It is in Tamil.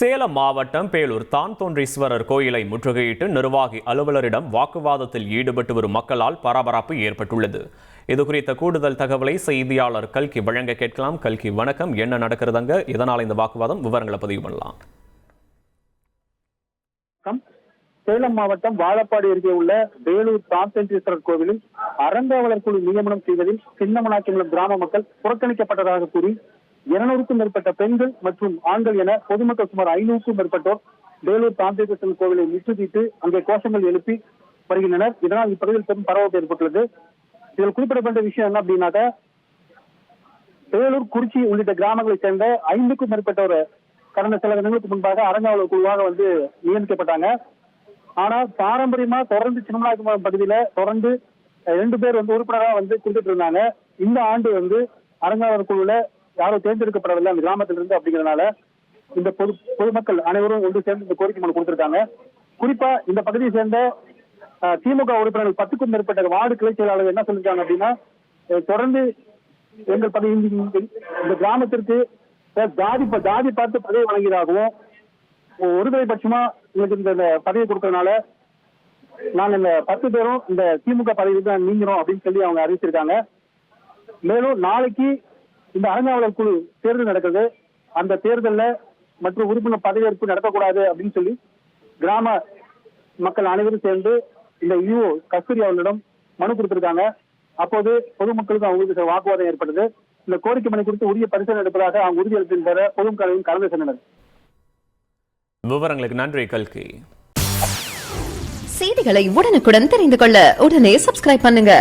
சேலம் மாவட்டம் பேலூர் தான் தோன்றீஸ்வரர் கோயிலை முற்றுகையிட்டு நிர்வாகி அலுவலரிடம் வாக்குவாதத்தில் ஈடுபட்டு வரும் மக்களால் பரபரப்பு ஏற்பட்டுள்ளது. இது குறித்த கூடுதல் தகவலை செய்தியாளர் கல்கி வழங்க கேட்கலாம். கல்கி வணக்கம். என்ன நடக்கிறதுங்க? இதனால் இந்த வாக்குவாதம்? விவரங்களை பதிவு பண்ணலாம். சேலம் மாவட்டம் வாழப்பாடி அருகே உள்ள வேலூர் தாத்தேந்திரேஸ்வரர் கோவிலில் அறங்காவலர் குழு நியமனம் செய்வதில் சின்னமனாக்கிமலம் கிராம மக்கள் புறக்கணிக்கப்பட்டதாக கூறி இருநூறுக்கும் மேற்பட்ட பெண்கள் மற்றும் ஆண்கள் என பொதுமக்கள் சுமார் ஐநூறுக்கும் மேற்பட்டோர் வேலூர் தாந்தேஸ்வரர் கோவிலை முற்றுகையிட்டு அங்கே கோஷங்கள் எழுப்பி வருகின்றனர். இதனால் இப்பகுதியில் பெரும் பரவப்பு ஏற்பட்டுள்ளது. இதில் குறிப்பிடப்பட்ட விஷயம் என்ன அப்படின்னாக்கா வேலூர் குறிச்சி உள்ளிட்ட கிராமங்களைச் சேர்ந்த ஐந்துக்கும் மேற்பட்டோர் கடந்த சில தினங்களுக்கு முன்பாக அரங்காவலர் குழுவாக வந்து நியமிக்கப்பட்டாங்க. ஆனா பாரம்பரியமா தொடர்ந்து சின்னமலாக்குமரம் பகுதியில தொடர்ந்து ரெண்டு பேர் வந்து உறுப்பினராக வந்து குறிப்பிட்டு இருந்தாங்க இந்த ஆண்டு வந்து அரங்காவலர் குழுல யாரும் தேர்ந்தெடுக்கப்படவில்லை அந்த கிராமத்திலிருந்து அப்படிங்கறதுனால இந்த பொது பொதுமக்கள் அனைவரும் ஒன்று சேர்ந்து இந்த கோரிக்கை மனு கொடுத்திருக்காங்க. குறிப்பா இந்த பகுதியை சேர்ந்த திமுக உறுப்பினர்கள் பத்துக்கும் மேற்பட்ட வார்டு கிளை செயலாளர் என்ன சொல்லிருக்காங்க அப்படின்னா தொடர்ந்து எங்கள் பதவி இந்த- கிராமத்திற்கு ஜாதி ஜாதி பார்த்து பதவி வழங்கியதாகவும் ஒருதலை பட்சமா எங்களுக்கு இந்த இந்த பதவி கொடுக்கறதுனால நாங்க இந்த பத்து பேரும் இந்த திமுக பதவி தான் நீங்கிறோம் அப்படின்னு சொல்லி அவங்க அறிவிச்சிருக்காங்க. மேலும் நாளைக்கு இந்த அறங்காவலர் குழு தேர்தல் நடக்குது. அந்த தேர்தல்ல மற்ற உறுப்பினர் பதவியேற்பு நடத்தக்கூடாது அப்படின்னு சொல்லி கிராம மக்கள் அனைவரும் சேர்ந்து இந்த யூ கஸ்தூரி அவர்களிடம் மனு கொடுத்திருக்காங்க. அப்போது பொதுமக்களுக்கு அவங்களுக்கு சில வாக்குவாதம் ஏற்பட்டது. இந்த கோரிக்கை மனு குறித்து உரிய பரிசீலனை எடுப்பதாக அவங்க உறுதியளித்திருந்த பொதுமக்களையும் கலந்து சென்றனர் விவரங்களுக்கு நன்றி கல்கி. செய்திகளை உடனுக்குடன் தெரிந்து கொள்ள உடனே சப்ஸ்கிரைப் பண்ணுங்க.